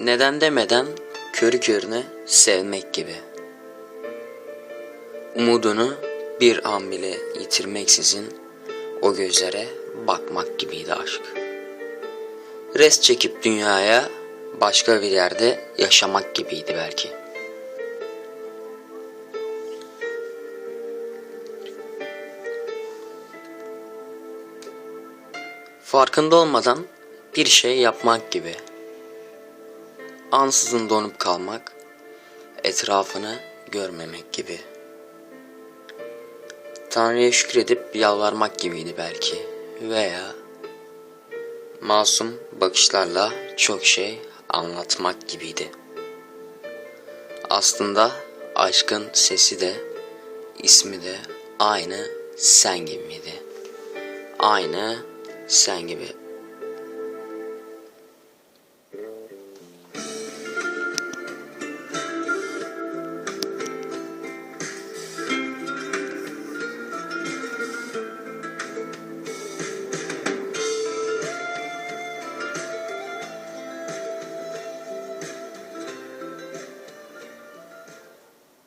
Neden demeden körü körüne sevmek gibi. Umudunu bir an bile yitirmeksizin o gözlere bakmak gibiydi aşk. Rest çekip dünyaya başka bir yerde yaşamak gibiydi belki. Farkında olmadan bir şey yapmak gibi. Ansızın donup kalmak, etrafını görmemek gibi. Tanrı'ya şükredip yalvarmak gibiydi belki veya masum bakışlarla çok şey anlatmak gibiydi. Aslında aşkın sesi de ismi de aynı sen gibi miydi? Aynı sen gibi